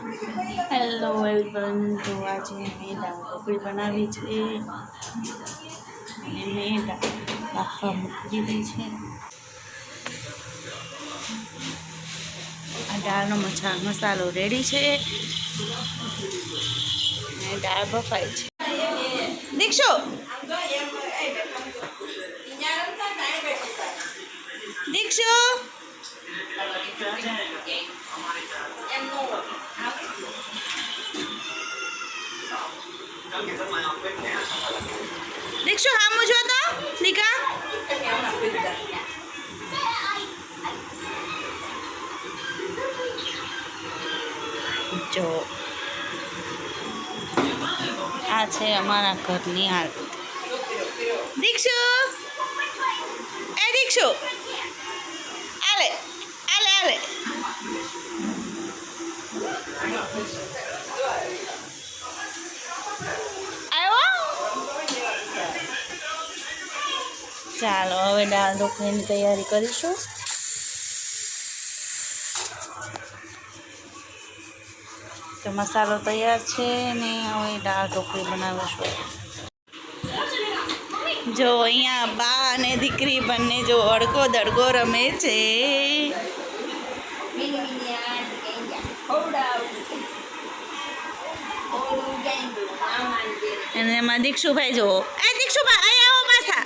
Hello welcome તો આજે મેં દાળ ઢોકળી બનાવી છે. અને મેં દાળ બાફવા મૂકી દીધી છે. આ દાળનો મસા, મસાલો રેડી છે. અને દાળ બફાય છે. દીક્ષો! દીક્ષો! દીક્ષો હામું જો તો નિકા જો આ છે અમારા ઘરની હાલત દીક્ષુ એ દીક્ષુ ચાલો, હવે દાળ ઢોકળીની તૈયારી કરીશું. તો મસાલો તૈયાર છે ને હવે દાળ ઢોકળી બનાવીશું. જો અહીંયા બા અને દીકરી બંને જો અડકો દડકો રમે છે. અને એમાં દીક્ષુભાઈ જુઓ. એ દીક્ષુભાઈ અહીં આવો પાછા.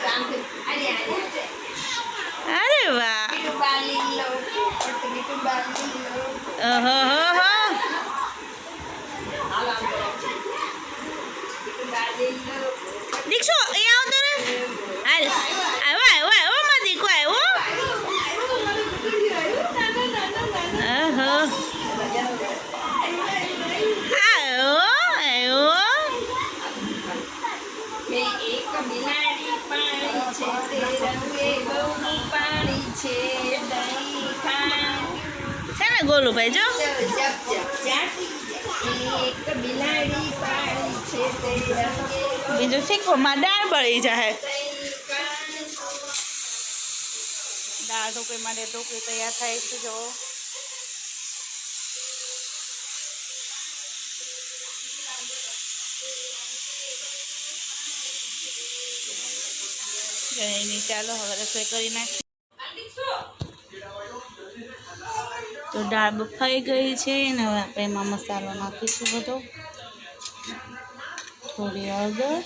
અરે વાહ. ઓહો ગોલુભાઈ જો. બીજું શીખવામાં દાળ બળી જાય દાળ ઢોકળી માટે ઢોકળી તૈયાર થાય છે જો. ચાલો હવે રસોઈ કરી નાખીએ. તો દાળ બફાઈ ગઈ છે અને હવે આપણે એમાં મસાલો નાખીશું બધો. થોડી હળદર.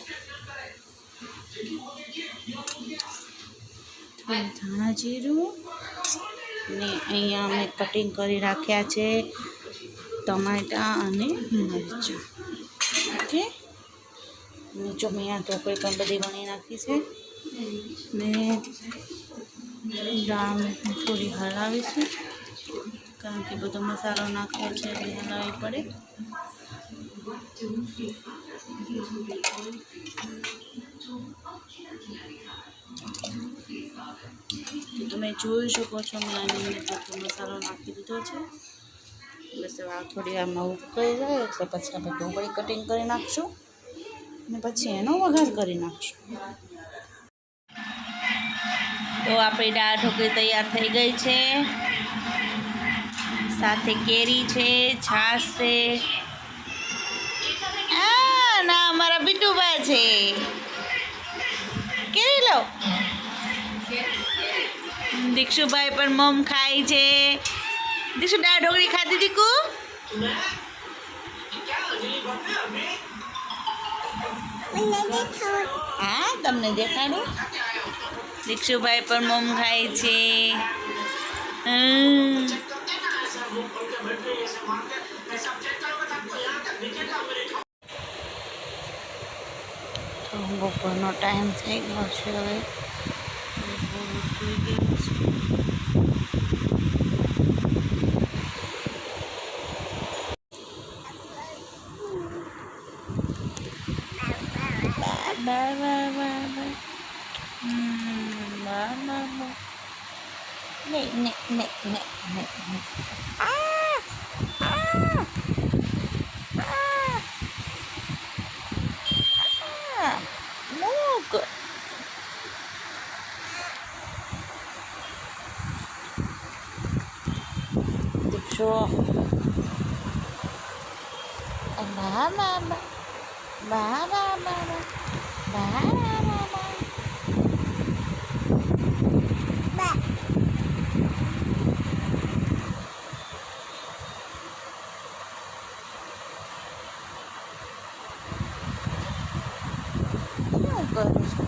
ધાણા જીરું. ને અહીંયા અમે કટિંગ કરી રાખ્યા છે ટમાટા અને મરચું. ઓકે? ને જો તો કોઈ પણ બધી વણી નાખી છે. ને દાળ થોડી હલાવીશું. કારણ કે બધો મસાલો નાખ્યો છે એટલે હલાવવી પડે. તમે જોઈ શકો છો, મેં આની અંદર બધો મસાલો નાખી દીધો છે. બસ આ થોડી આમાં ઉકળી જાય, એટલે પછી આપણે ઢોકળી કટિંગ કરી નાખશું. અને પછી એનો વઘાર કરી નાખશું. તો આપણી દાળ ઢોકળી તૈયાર થઈ ગઈ છે. સાથે કેરી છે, છાશ. છે હા ના, અમારા બીટુબા છે. કેરી લો. દીક્ષુભાઈ પણ મમ ખાય છે. દીક્ષુ, દાળ ઢોકળી ખાધી દીકુ હા, તમને દેખાડું? દીક્ષુભાઈ પણ મમ ખાય છે. હમ. તો બપોરનો ટાઈમ થઈ ગયો છે હવે બપોર સૂઈ ગયું છે bye bye bye bye bye hmm bye good. Được chưa? Má má má má má má má má 嗯。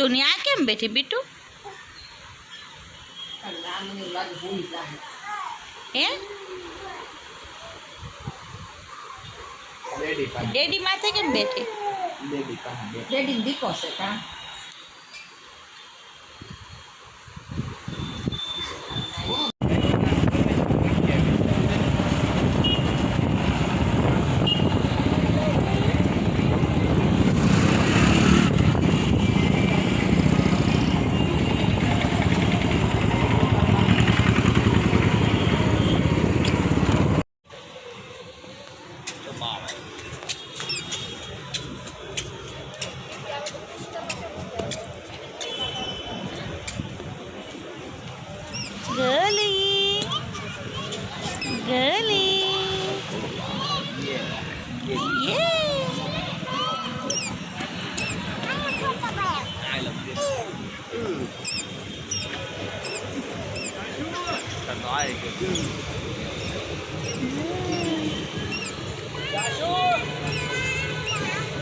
તો ત્યાં કેમ બેઠી બીટું? હે? પાસે. ડેડી માથે કેમ બેઠી? ડેડી દીકો છે કા?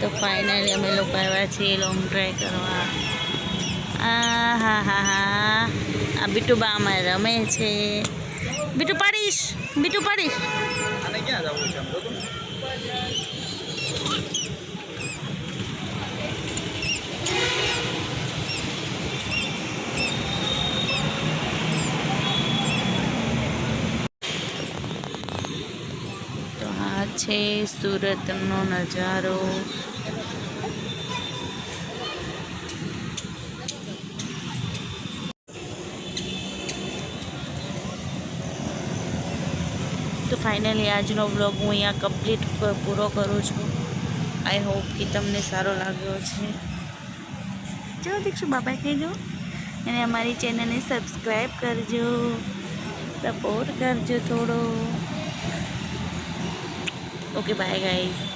તો ફાઇનલી અમે લોકો આવ્યા છીએ લોંગ ડ્રાઈવ કરવા. આ હા હા. હા આ બીટુબા અમારે રમે છે. બીટુ પાડીશ બીટુ પાડીશ. અને ક્યાં જવું છે આમ તો તું? તો આ છે સુરતનો નજારો. તો ફાઇનલી આજનો વ્લોગ હું અહીંયા કમ્પ્લીટ પૂરો કરું છું. આઈ હોપ કે તમને સારો લાગ્યો છે ચલો દીક્ષુ બાબા કહેજો અને અમારી ચેનલને સબસ્ક્રાઈબ કરજો. સપોર્ટ કરજો થોડો. Okay, bye guys.